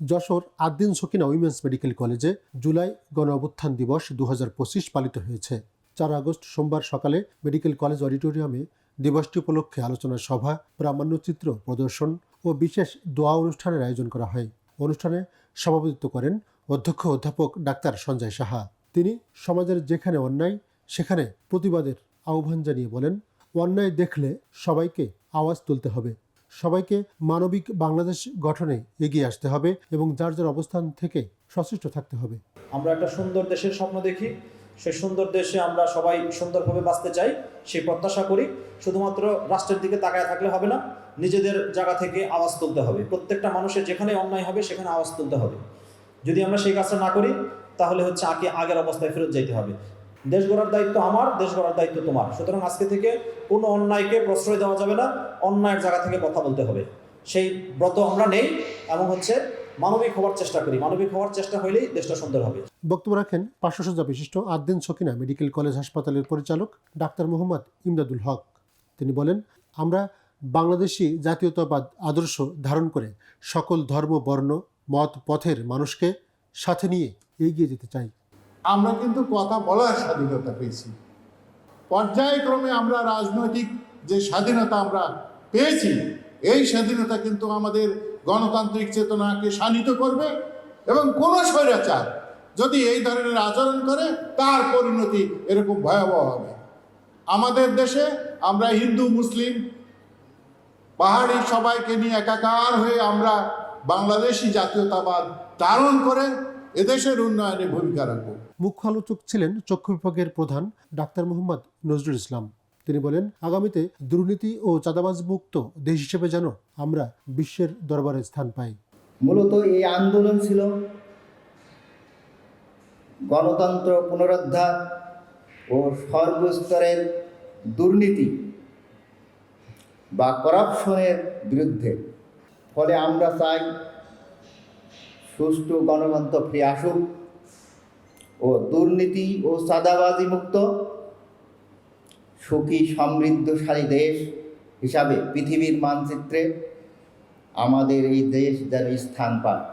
Jessore Addin Sakina women's medical কলেজে জুলাই গণ অভ্যুত্থান দিবস দু হাজার পঁচিশ পালিত হয়েছে। চার আগস্ট সোমবার সকালে মেডিকেল কলেজ অডিটোরিয়ামে দিবসটি উপলক্ষে আলোচনা সভা প্রামাণ্যচিত্র প্রদর্শন ও বিশেষ দোয়া অনুষ্ঠানের আয়োজন করা হয়। অনুষ্ঠানে সভাপতিত্ব করেন অধ্যক্ষ অধ্যাপক ডাক্তার সঞ্জয় সাহা। তিনি সমাজের যেখানে অন্যায়, সেখানে প্রতিবাদের আহ্বান জানিয়ে বলেন, অন্যায় দেখলে সবাইকে আওয়াজ তুলতে হবে। সবাইকে মানবিক বাংলাদেশ গঠনে এগিয়ে আসতে হবে এবং যার যার অবস্থান থেকে সচেষ্ট থাকতে হবে। আমরা একটা সুন্দর দেশের স্বপ্ন দেখি। সেই সুন্দর দেশে আমরা সবাই সুন্দরভাবে বাঁচতে চাই, সেই প্রত্যাশা করি। শুধুমাত্র রাষ্ট্রের দিকে তাকায় থাকলে হবে না, নিজেদের জায়গা থেকে আওয়াজ তুলতে হবে। প্রত্যেকটা মানুষের যেখানে অন্যায় হবে, সেখানে আওয়াজ তুলতে হবে। যদি আমরা সেই কাজটা না করি, তাহলে হচ্ছে আগে আগের অবস্থায় ফেরত যাইতে হবে। দেশ গড়ার দায়িত্ব আমার, দেশ গড়ার দায়িত্ব তোমার। সুতরাং আজকে থেকে কোনো অন্যায়কে প্রশ্রয় দেওয়া যাবে না, অন্যায়ের জায়গা থেকে কথা বলতে হবে। সেই ব্রত আমরা নেই এবং হচ্ছে মানবিক হওয়ার চেষ্টা করি। মানবিক হওয়ার চেষ্টা হলেই দেশটা সুন্দর হবে। বক্তব্য রাখেন পার্শ্বসজ্জা বিশিষ্ট আদ্দিন সকিনা, মেডিকেল কলেজ হাসপাতালের পরিচালক ডাক্তার মোহাম্মদ ইমদাদুল হক। তিনি বলেন, আমরা বাংলাদেশি জাতীয়তাবাদ আদর্শ ধারণ করে সকল ধর্ম, বর্ণ, মত, পথের মানুষকে সাথে নিয়ে এগিয়ে যেতে চাই। আমরা কিন্তু কথা বলার স্বাধীনতা পেয়েছি। পর্যায়ক্রমে আমরা রাজনৈতিক যে স্বাধীনতা আমরা পেয়েছি, এই স্বাধীনতা কিন্তু আমাদের গণতান্ত্রিক চেতনাকে শানিত করবে এবং কোনো স্বৈরাচার যদি এই ধরনের আচরণ করে, তার পরিণতি এরকম ভয়াবহ হবে। আমাদের দেশে আমরা হিন্দু, মুসলিম, পাহাড়ি সবাইকে নিয়ে একাকার হয়ে আমরা বাংলাদেশি জাতীয়তাবাদ ধারণ করে এদেশের উন্নয়নে ভূমিকা রাখব। মুখ্য আলোচক ছিলেন চক্ষু বিভাগের প্রধান ডাক্তার মোহাম্মদ নজরুল ইসলাম। তিনি বলেন আগামীতে দুর্নীতি ও চাঁদাবাজ মুক্ত দেশ হিসেবে যেন আমরা বিশ্বের দরবারে স্থান পাই। মূলত এই আন্দোলন ছিল গণতন্ত্র পুনরুদ্ধার ও সর্বস্তরের দুর্নীতি বা করাপশনের বিরুদ্ধে। ফলে আমরা চাই সুষ্ঠু গণতন্ত্র ফিরে আসুক ও দুর্নীতি ও চাঁদাবাজি মুক্ত সুখী সমৃদ্ধশালী দেশ হিসাবে পৃথিবীর মানচিত্রে আমাদের এই দেশ যেন স্থান পায়।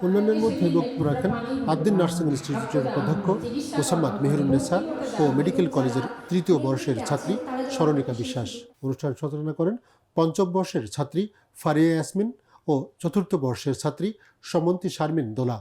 অন্যান্যের মধ্যে বক্তব্য রাখেন আদ্দিন নার্সিং ইনস্টিটিউটের অধ্যক্ষ মোসাম্মদ মেহরুন্নেসা ও মেডিকেল কলেজের তৃতীয় বর্ষের ছাত্রী স্মরণিকা বিশ্বাস। অনুষ্ঠান সঞ্চালনা করেন পঞ্চম বর্ষের ছাত্রী ফারিয়া ইয়াসমিন ও চতুর্থ বর্ষের ছাত্রী সমন্তী শারমিন দোলা।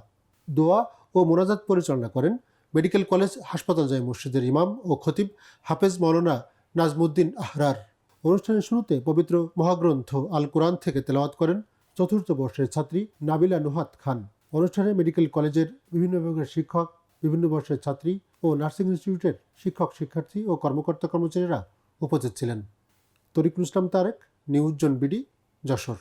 দোয়া ও মোনাজাত পরিচালনা করেন মেডিকেল কলেজ, হাসপাতাল জয় মসজিদের ইমাম ও খতিব হাফেজ মৌলানা নাজমুদ্দিন আহরার। অনুষ্ঠানের শুরুতে পবিত্র মহাগ্রন্থ আল কোরআন থেকে তেলাওয়াত করেন চতুর্থ বর্ষের ছাত্রী নাবিলা নুহাত খান। অনুষ্ঠানে মেডিকেল কলেজের বিভিন্ন বিভাগের শিক্ষক, বিভিন্ন বর্ষের ছাত্রী ও নার্সিং ইনস্টিটিউটের শিক্ষক, শিক্ষার্থী ও কর্মকর্তা কর্মচারীরা উপস্থিত ছিলেন। তরিকুল ইসলাম তারেক, নিউজ জন বিডি, যশোর।